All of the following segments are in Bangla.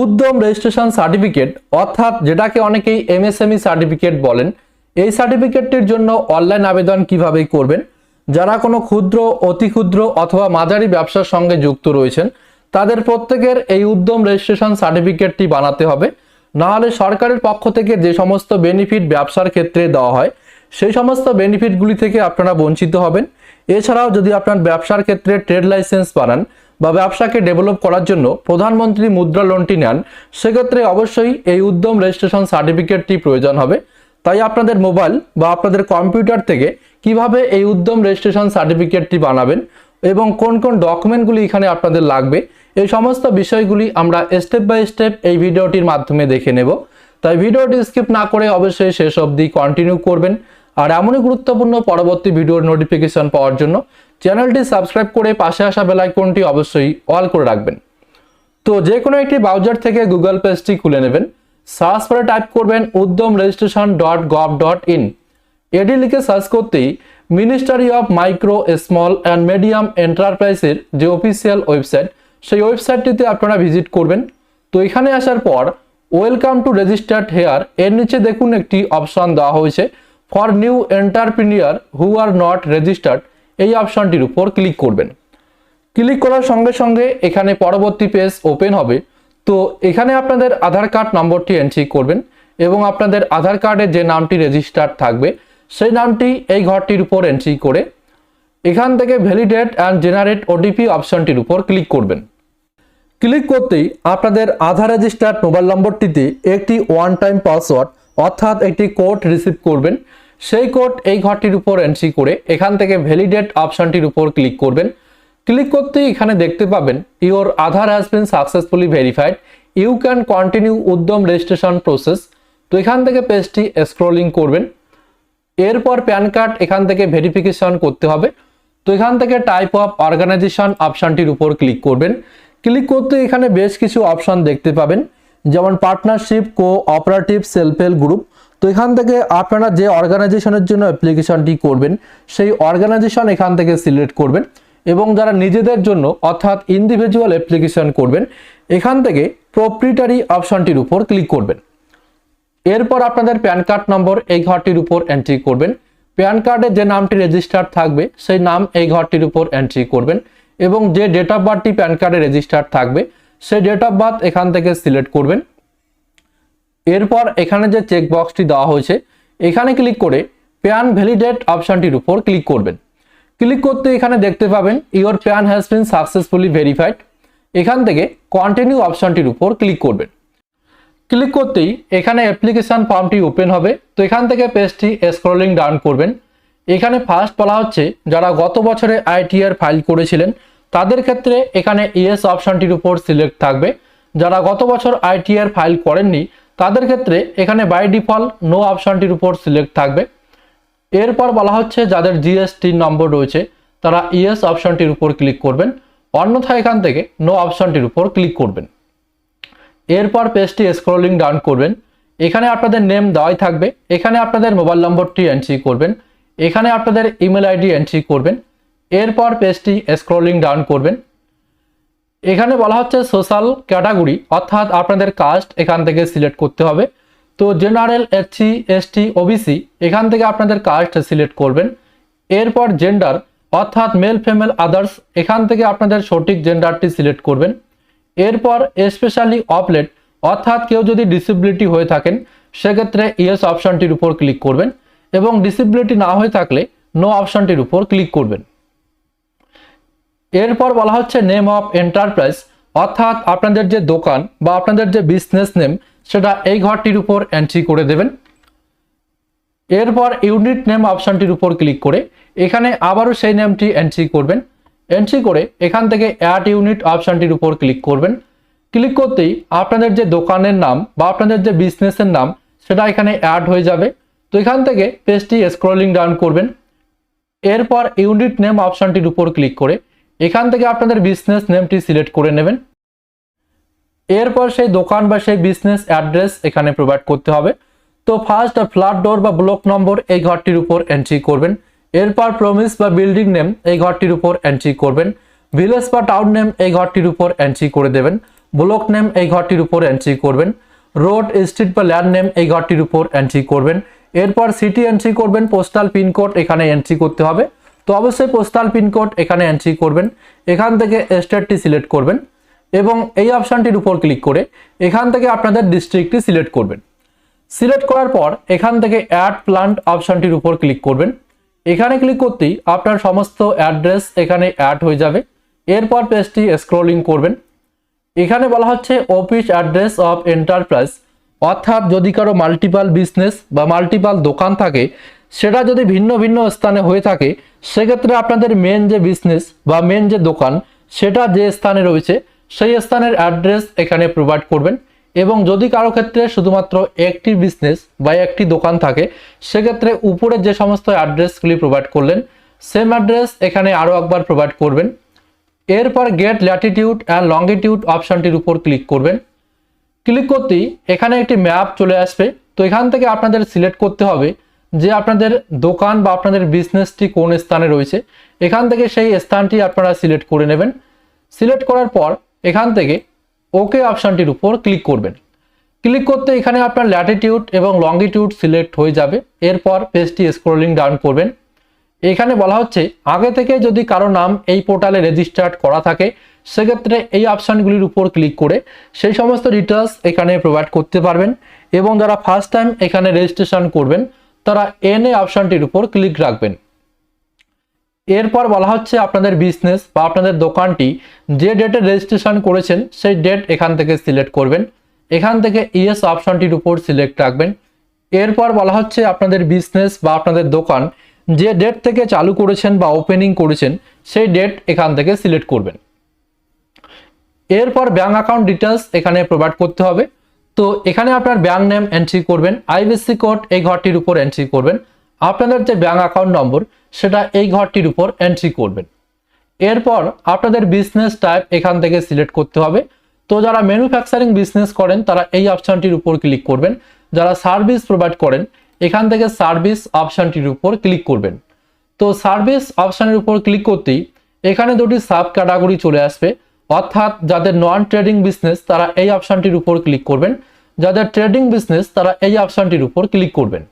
উদ্যম রেজিস্ট্রেশন সার্টিফিকেট অর্থাৎ যেটাকে অনেকেই এমএসএমই সার্টিফিকেট বলেন, এই সার্টিফিকেটটির জন্য অনলাইন আবেদন কীভাবে করবেন? যারা কোনো ক্ষুদ্র অতি ক্ষুদ্র অথবা মাঝারি ব্যবসার সঙ্গে যুক্ত রয়েছেন, তাদের প্রত্যেকের এই উদ্যম রেজিস্ট্রেশন সার্টিফিকেটটি বানাতে হবে। নাহলে সরকারের পক্ষ থেকে যে সমস্ত বেনিফিট ব্যবসার ক্ষেত্রে দেওয়া হয়, সেই সমস্ত বেনিফিটগুলি থেকে আপনারা বঞ্চিত হবেন। এছাড়াও যদি আপনার ব্যবসার ক্ষেত্রে ট্রেড লাইসেন্স বানান বা ব্যবসাকে ডেভেলপ করার জন্য প্রধানমন্ত্রী মুদ্রা লোনটি নেন, সেক্ষেত্রে অবশ্যই এই উদ্যম রেজিস্ট্রেশন সার্টিফিকেটটি প্রয়োজন হবে। তাই আপনাদের মোবাইল বা আপনাদের কম্পিউটার থেকে কীভাবে এই উদ্যম রেজিস্ট্রেশন সার্টিফিকেটটি বানাবেন এবং কোন কোন ডকুমেন্টগুলি এখানে আপনাদের লাগবে, এই সমস্ত বিষয়গুলি আমরা স্টেপ বাই স্টেপ এই ভিডিওটির মাধ্যমে দেখে নেব। তাই ভিডিওটি স্কিপ না করে অবশ্যই শেষ অবধি কন্টিনিউ করবেন। আর এমনই গুরুত্বপূর্ণ পরবর্তী ভিডিওর নোটিফিকেশন পাওয়ার জন্য চ্যানেলটি সাবস্ক্রাইব করে পাশে আসা বেল আইকনটি অবশ্যই অল করে রাখবেন। তো যে কোনো একটি ব্রাউজার থেকে গুগল পেজটি খুলে নেবেন। সার্চ করে টাইপ করবেন Udyam registration dot gov dot in এটি লিখে সার্চ করতেই ministry of micro small and medium এন্টারপ্রাইজের যে অফিসিয়াল ওয়েবসাইট সেই ওয়েবসাইটটিতে আপনারা ভিজিট করবেন। তো এখানে আসার পর ওয়েলকাম টু রেজিস্টার্ড হেয়ার এর নিচে দেখুন একটি অপশন দেওয়া হয়েছে for new entrepreneur who are not registered এই অপশনটির উপর ক্লিক করবেন। ক্লিক করার সঙ্গে সঙ্গে এখানে পরবর্তী পেজ ওপেন হবে। তো এখানে আপনাদের আধার কার্ড নম্বরটি এন্ট্রি করবেন এবং আপনাদের আধার কার্ডে যে নামটি রেজিস্টার থাকবে, সেই নামটি এই ঘরটির উপর এন্ট্রি করে এখান থেকে ভ্যালিডেট অ্যান্ড জেনারেট ওটিপি অপশনটির উপর ক্লিক করবেন। ক্লিক করতেই আপনাদের আধার রেজিস্টার্ড মোবাইল নম্বরটিতে একটি ওয়ান টাইম পাসওয়ার্ড অর্থাৎ একটি কোড রিসিভ করবেন। সেই কোড এই ঘরটির উপর এন্ট্রি করে এখান থেকে ভ্যালিডেট অপশনটির উপর ক্লিক করবেন। ক্লিক করতেই এখানে দেখতে পাবেন your Aadhaar has been successfully verified you can continue Udyam registration process তো এখান থেকে পেজটি স্ক্রোলিং করবেন। এরপর প্যান কার্ড এখান থেকে ভেরিফিকেশন করতে হবে। তো এখান থেকে টাইপ অফ অর্গানাইজেশন অপশনটির উপর ক্লিক করবেন। ক্লিক করতে এখানে বেশ কিছু অপশন দেখতে পাবেন, যেমন partnership cooperative self help group তো এখান থেকে আপনারা যে অর্গানাইজেশনের জন্য অ্যাপ্লিকেশনটি করবেন, সেই অর্গানাইজেশন এখান থেকে সিলেক্ট করবেন এবং যারা নিজেদের জন্য অর্থাৎ ইন্ডিভিজুয়াল অ্যাপ্লিকেশন করবেন, এখান থেকে প্রপ্রিটারি অপশনটির উপর ক্লিক করবেন। এরপর আপনাদের প্যান কার্ড নম্বর এই ঘরটির উপর এন্ট্রি করবেন। প্যান কার্ডে যে নামটি রেজিস্টার থাকবে, সেই নাম এই ঘরটির উপর এন্ট্রি করবেন এবং যে ডেট অফ বার্থটি প্যান কার্ডে রেজিস্টার থাকবে, সেই ডেট অফ বার্থ এখান থেকে সিলেক্ট করবেন। এরপর এখানে যে চেক বক্সটি দেওয়া হয়েছে, এখানে ক্লিক করে প্যান ভ্যালিডেট অপশনটির উপর ক্লিক করবেন। ক্লিক করতে এখানে দেখতে পাবেন your PAN has been successfully verified এখান থেকে কন্টিনিউ অপশনটির উপর ক্লিক করবেন। ক্লিক করতেই এখানে অ্যাপ্লিকেশন ফর্মটি ওপেন হবে। তো এখান থেকে পেজটি স্ক্রলিং ডাউন করবেন। এখানে ফার্স্ট বলা হচ্ছে, যারা গত বছরে আইটিআর ফাইল করেছিলেন, তাদের ক্ষেত্রে এখানে ইএস অপশনটির উপর সিলেক্ট থাকবে। যারা গত বছর আইটিআর ফাইল করেননি তাদের ক্ষেত্রে এখানে বাই ডিফল্ট নো অপশনটির উপর সিলেক্ট থাকবে। এরপর বলা হচ্ছে যাদের জিএসটি নম্বর রয়েছে, তারা ইএস অপশনটির উপর ক্লিক করবেন। অন্যথায় এখান থেকে নো অপশনটির উপর ক্লিক করবেন। এরপর পেজটি স্ক্রলিং ডাউন করবেন। এখানে আপনাদের নেম দেওয়াই থাকবে। এখানে আপনাদের মোবাইল নম্বরটি এন্ট্রি করবেন। এখানে আপনাদের ইমেল আইডি এন্ট্রি করবেন। এরপর পেজটি স্ক্রলিং ডাউন করবেন। এখানে বলা হচ্ছে সোশ্যাল ক্যাটাগরি, অর্থাৎ আপনাদের কাস্ট এখান থেকে সিলেক্ট করতে হবে। তো জেনারেল, এসসি, এসটি, ওবিসি, এখান থেকে আপনাদের কাস্ট সিলেক্ট করবেন। এরপর জেন্ডার, অর্থাৎ মেল, ফিমেল, আদার্স, এখান থেকে আপনাদের সঠিক জেন্ডারটি সিলেক্ট করবেন। এরপর স্পেশালি অপলেট অর্থাৎ কেউ যদি ডিসেবিলিটি হয়ে থাকেন, সেক্ষেত্রে ইয়েস অপশনটির উপর ক্লিক করবেন এবং ডিসেবিলিটি না হয়ে থাকলে নো অপশনটির উপর ক্লিক করবেন। এরপর বলা হচ্ছে নেম অফ এন্টারপ্রাইজ অর্থাৎ আপনাদের যে দোকান বা আপনাদের যে বিজনেস নেম সেটা এই ঘরটির উপর এন্ট্রি করে দেবেন। এরপর ইউনিট নেম অপশনটির উপর ক্লিক করে এখানে আবারও সেই নেমটি এন্ট্রি করবেন। এন্ট্রি করে এখান থেকে অ্যাড ইউনিট অপশনটির উপর ক্লিক করবেন। ক্লিক করতেই আপনাদের যে দোকানের নাম বা আপনাদের যে বিজনেসের নাম, সেটা এখানে অ্যাড হয়ে যাবে। তো এখান থেকে পেজটি স্ক্রলিং ডাউন করবেন। এরপর ইউনিট নেম অপশনটির উপর ক্লিক করে এখান থেকে আপনাদের বিজনেস নেমটি সিলেক্ট করে নেবেন। এরপর সেই দোকান বা সেই বিজনেস অ্যাড্রেস এখানে প্রোভাইড করতে হবে। তো ফার্স্ট ফ্ল্যাট ডোর বা ব্লক নম্বর এই ঘরটির উপর এন্ট্রি করবেন। এরপর প্রমিস বা বিল্ডিং নেম এই ঘরটির উপর এন্ট্রি করবেন। ভিলেজ বা টাউন নেম এই ঘরটির উপর এন্ট্রি করে দেবেন। ব্লক নেম এই ঘরটির উপর এন্ট্রি করবেন। রোড স্ট্রিট বা ল্যান্ড নেম এই ঘরটির উপর এন্ট্রি করবেন। এরপর সিটি এন্ট্রি করবেন। পোস্টাল পিনকোড এখানে এন্ট্রি করতে হবে। তো অবশ্যই পোস্টাল পিনকোড এখানে এন্ট্রি করবেন, এখান থেকে স্টেটটি সিলেক্ট করবেন এবং এই অপশানটির উপর ক্লিক করে এখান থেকে আপনাদের ডিস্ট্রিক্টটি সিলেক্ট করবেন। সিলেক্ট করার পর এখান থেকে অ্যাড প্লান্ট অপশানটির উপর ক্লিক করবেন। এখানে ক্লিক করতেই আপনার সমস্ত অ্যাড্রেস এখানে অ্যাড হয়ে যাবে। এরপর পেজটি স্ক্রলিং করবেন। এখানে বলা হচ্ছে অফিস অ্যাড্রেস অফ এন্টারপ্রাইজ অর্থাৎ যদি কারও মাল্টিপাল বিজনেস বা মাল্টিপাল দোকান থাকে সেটা যদি ভিন্ন ভিন্ন স্থানে হয়ে থাকে, সেক্ষেত্রে আপনাদের মেন যে বিজনেস বা মেন যে দোকান, সেটা যে স্থানে রয়েছে, সেই স্থানের অ্যাড্রেস এখানে প্রোভাইড করবেন। এবং যদি কারও ক্ষেত্রে শুধুমাত্র একটি বিজনেস বা একটি দোকান থাকে, সেক্ষেত্রে উপরে যে সমস্ত অ্যাড্রেসগুলি প্রোভাইড করলেন সেম অ্যাড্রেস এখানে আরও একবার প্রোভাইড করবেন। এরপর গেট ল্যাটিটিউড অ্যান্ড লঙ্গিটিউড অপশানটির উপর ক্লিক করবেন। ক্লিক করতেই এখানে একটি ম্যাপ চলে আসবে। তো এখান থেকে আপনাদের সিলেক্ট করতে হবে। যে আপনাদের দোকান বা আপনাদের বিজনেসটি কোন স্থানে রয়েছে, এখান থেকে সেই স্থানটি আপনারা সিলেক্ট করে নেবেন। সিলেক্ট করার পর এখান থেকে ওকে অপশানটির উপর ক্লিক করবেন। ক্লিক করতে এখানে আপনার ল্যাটিটিউড এবং লঙ্গিটিউড সিলেক্ট হয়ে যাবে। এরপর পেজটি স্ক্রোলিং ডাউন করবেন। এখানে বলা হচ্ছে, আগে থেকে যদি কারও নাম এই পোর্টালে রেজিস্টার্ড করা থাকে, সেক্ষেত্রে এই অপশানগুলির উপর ক্লিক করে সেই সমস্ত ডিটেলস এখানে প্রোভাইড করতে পারবেন এবং যারা ফার্স্ট টাইম এখানে রেজিস্ট্রেশন করবেন তারা এনএ অপশানটির উপর ক্লিক রাখবেন। এরপর বলা হচ্ছে আপনাদের বিজনেস বা আপনাদের দোকানটি যে ডেটে রেজিস্ট্রেশন করেছেন, সেই ডেট এখান থেকে সিলেক্ট করবেন। এখান থেকে ইএস অপশানটির উপর সিলেক্ট রাখবেন। এরপর বলা হচ্ছে আপনাদের বিজনেস বা আপনাদের দোকান যে ডেট থেকে চালু করেছেন বা ওপেনিং করেছেন, সেই ডেট এখান থেকে সিলেক্ট করবেন। এরপর ব্যাঙ্ক অ্যাকাউন্ট ডিটেলস এখানে প্রোভাইড করতে হবে। তো এখানে আপনার ব্যাঙ্ক নেম এন্ট্রি করবেন আইবিসি কোড এই ঘরটির উপর এন্ট্রি করবেন। আপনাদের যে ব্যাঙ্ক অ্যাকাউন্ট নম্বর সেটা এই ঘরটির উপর এন্ট্রি করবেন। এরপর আপনাদের বিজনেস টাইপ এখান থেকে সিলেক্ট করতে হবে। তো যারা ম্যানুফ্যাকচারিং বিজনেস করেন, তারা এই অপশানটির উপর ক্লিক করবেন। যারা সার্ভিস প্রোভাইড করেন, এখান থেকে সার্ভিস অপশানটির উপর ক্লিক করবেন। তো সার্ভিস অপশানের উপর ক্লিক করতেই এখানে দুটি সাব ক্যাটাগরি চলে আসবে। অর্থাৎ যাদের নন ট্রেডিং বিজনেস তারা এই অপশানটির উপর ক্লিক করবেন। যাদের ট্রেডিং বিজনেস তারা এই অপশানটির উপর ক্লিক করবেন।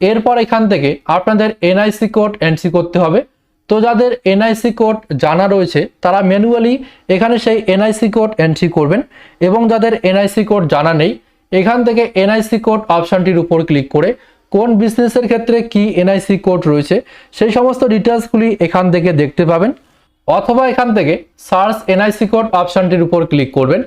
এরপর এখান থেকে আপনাদের এনআইসি কোড এন্ট্রি করতে হবে। তো যাদের এনআইসি কোড জানা রয়েছে, তারা ম্যানুয়ালি এখানে সেই এনআইসি কোড এন্ট্রি করবেন এবং যাদের এনআইসি কোড জানা নেই, এখান থেকে এনআইসি কোড অপশানটির উপর ক্লিক করে কোন বিজনেসের ক্ষেত্রে কি এনআইসি কোড রয়েছে, সেই সমস্ত ডিটেলসগুলি এখান থেকে দেখতে পাবেন। অথবা এখান থেকে সার্চ এনআইসি কোড অপশানটির উপর ক্লিক করবেন।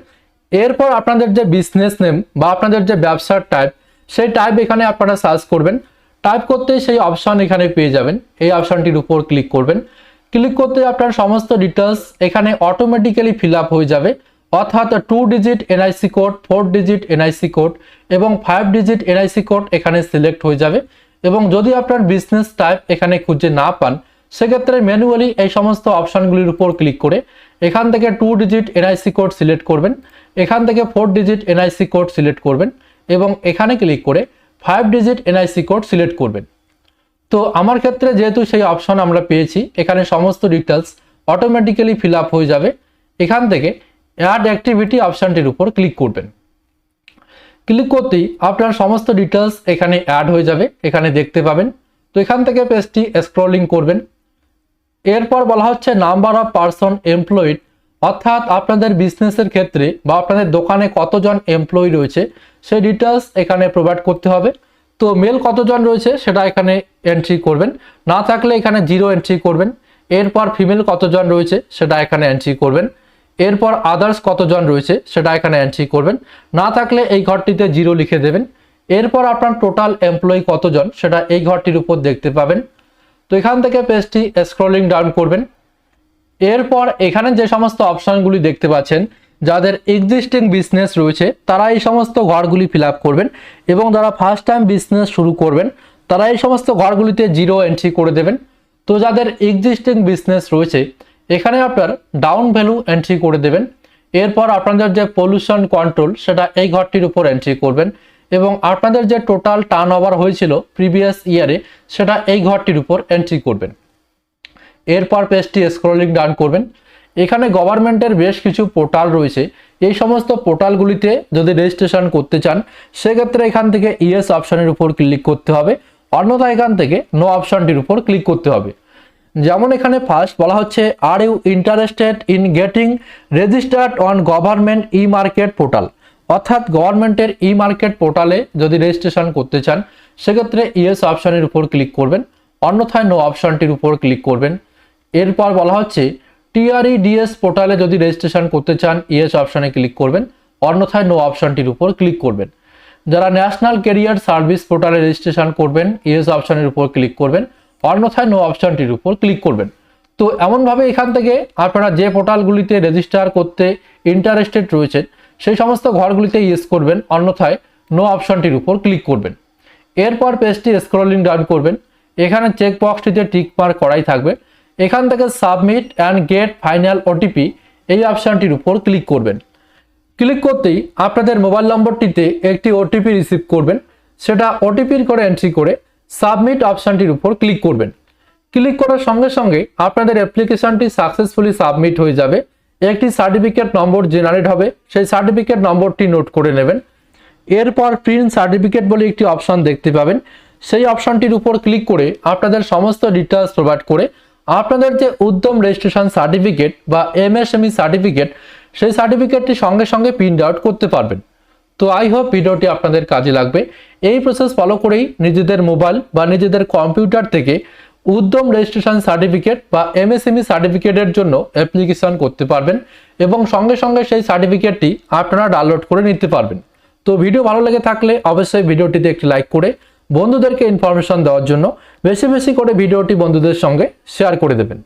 এরপর আপনাদের যে বিজনেস নেম বা আপনাদের যে ব্যবসার টাইপ সেই টাইপ এখানে আপনারা সার্চ করবেন। টাইপ করতে সেই অপশান এখানে পেয়ে যাবেন। এই অপশানটির উপর ক্লিক করবেন। ক্লিক করতে আপনার সমস্ত ডিটেলস এখানে অটোমেটিক্যালি ফিল হয়ে যাবে। অর্থাৎ two digit NIC code four digit NIC code এবং ফাইভ ডিজিট এনআইসি কোড এখানে সিলেক্ট হয়ে যাবে। এবং যদি আপনার বিজনেস টাইপ এখানে খুঁজে না পান সেক্ষেত্রে ম্যানুয়ালি এই সমস্ত অপশানগুলির উপর ক্লিক করে এখান থেকে two digit NIC code select করবেন, এখান থেকে four digit NIC code select করবেন এবং এখানে ক্লিক করে five digit NIC code select করবেন। তো আমার ক্ষেত্রে যেহেতু সেই অপশন আমরা পেয়েছি, এখানে সমস্ত ডিটেলস অটোমেটিক্যালি ফিল আপ হয়ে যাবে। এখান থেকে অ্যাড অ্যাক্টিভিটি অপশানটির উপর ক্লিক করবেন। ক্লিক করতেই আপনার সমস্ত ডিটেলস এখানে অ্যাড হয়ে যাবে, এখানে দেখতে পাবেন। তো এখান থেকে পেজটি স্ক্রলিং করবেন। এরপর বলা হচ্ছে নাম্বার অফ পার্সন এমপ্লয়েড। অর্থাৎ আপনাদের বিজনেসের ক্ষেত্রে বা আপনাদের দোকানে কতজন এমপ্লয়ি রয়েছে, সেই ডিটেলস এখানে প্রোভাইড করতে হবে। তো মেল কতজন রয়েছে সেটা এখানে এন্ট্রি করবেন। না থাকলে এখানে জিরো এন্ট্রি করবেন। এরপর ফিমেল কতজন রয়েছে সেটা এখানে এন্ট্রি করবেন। এরপর আদার্স কতজন রয়েছে সেটা এখানে এন্ট্রি করবেন। না থাকলে এই ঘরটিতে জিরো লিখে দেবেন। এরপর আপনার টোটাল এমপ্লয়ি কতজন সেটা এই ঘরটির উপর দেখতে পাবেন। তো এখান থেকে পেজটি স্ক্রলিং ডাউন করবেন। এরপর এখানে যে সমস্ত অপশানগুলি দেখতে পাচ্ছেন, যাদের এক্সিস্টিং বিজনেস রয়েছে, তারা এই সমস্ত ঘরগুলি ফিল করবেন এবং যারা ফার্স্ট টাইম বিজনেস শুরু করবেন, তারা এই সমস্ত ঘরগুলিতে জিরো এন্ট্রি করে দেবেন। তো যাদের এক্সিস্টিং বিজনেস রয়েছে, এখানে আপনার ডাউন ভ্যালু এন্ট্রি করে দেবেন। এরপর আপনাদের যে পলিউশন কন্ট্রোল সেটা এই ঘরটির উপর এন্ট্রি করবেন। এবং আপনাদের যে টোটাল টার্ন ওভার হয়েছিল প্রিভিয়াস ইয়ারে সেটা এই ঘরটির উপর এন্ট্রি করবেন। এরপর পেজটি স্ক্রলিং ডান করবেন। এখানে গভর্নমেন্টের বেশ কিছু পোর্টাল রয়েছে। এই সমস্ত পোর্টালগুলিতে যদি রেজিস্ট্রেশন করতে চান, সেক্ষেত্রে এখান থেকে ইয়েস অপশানের উপর ক্লিক করতে হবে। অন্যথা এখান থেকে নো অপশানটির উপর ক্লিক করতে হবে। যেমন এখানে ফার্স্ট বলা হচ্ছে are you interested in getting registered on government e market portal অর্থাৎ গভর্নমেন্টের ই মার্কেট পোর্টালে যদি রেজিস্ট্রেশন করতে চান, সেক্ষেত্রে ইয়েস অপশানের উপর ক্লিক করবেন। অন্যথায় নো অপশানটির উপর ক্লিক করবেন। এরপর বলা হচ্ছে টিআরই ডিএস পোর্টালে যদি রেজিস্ট্রেশন করতে চান ইয়েস অপশানে ক্লিক করবেন। অন্যথায় নো অপশানটির উপর ক্লিক করবেন। যারা ন্যাশনাল কেরিয়ার সার্ভিস পোর্টালে রেজিস্ট্রেশন করবেন ইয়েস অপশানের উপর ক্লিক করবেন। অন্যথায় নো অপশানটির উপর ক্লিক করবেন। তো এমনভাবে এখান থেকে আপনারা যে পোর্টালগুলিতে রেজিস্টার করতে ইন্টারেস্টেড রয়েছেন সেই সমস্ত ঘরগুলিতে ইয়েস করবেন, অন্যথায় নো অপশানটির উপর ক্লিক করবেন। এরপর পেজটি স্ক্রলিং ডাউন করবেন। এখানে চেক বক্সটিতে টিক মার্ক করাই থাকবে। এখান থেকে submit and get final OTP এই অপশানটির উপর ক্লিক করবেন। ক্লিক করতেই আপনাদের মোবাইল নম্বরটিতে একটি ওটিপি রিসিভ করবেন। সেটা ওটিপির করে এন্ট্রি করে সাবমিট অপশানটির উপর ক্লিক করবেন। ক্লিক করার সঙ্গে সঙ্গে আপনাদের অ্যাপ্লিকেশনটি সাকসেসফুলি সাবমিট হয়ে যাবে। একটি সার্টিফিকেট নম্বর জেনারেট হবে। সেই সার্টিফিকেট নম্বরটি নোট করে নেবেন। এরপর প্রিন্ট সার্টিফিকেট বলে একটি অপশন দেখতে পাবেন। সেই অপশনটির উপর ক্লিক করে আপনাদের সমস্ত ডিটেলস প্রোভাইড করে আপনাদের যে উদ্যম রেজিস্ট্রেশন সার্টিফিকেট বা এমএসএমই সার্টিফিকেট সেই সার্টিফিকেটটি সঙ্গে সঙ্গে প্রিন্ট আউট করতে পারবেন। তো আই হোপ ভিডিওটি আপনাদের কাজে লাগবে। এই প্রসেস ফলো করেই নিজেদের মোবাইল বা নিজেদের কম্পিউটার থেকে উদ্যম রেজিস্ট্রেশন সার্টিফিকেট বা এমএসএমই সার্টিফিকেটের জন্য অ্যাপ্লিকেশন করতে পারবেন এবং সঙ্গে সঙ্গে সেই সার্টিফিকেটটি আপনারা ডাউনলোড করে নিতে পারবেন। তো ভিডিও ভালো লেগে থাকলে অবশ্যই ভিডিওটিতে একটি লাইক করে বন্ধুদেরকে ইনফরমেশন দেওয়ার জন্য বেশি বেশি করে ভিডিওটি বন্ধুদের সঙ্গে শেয়ার করে দেবেন।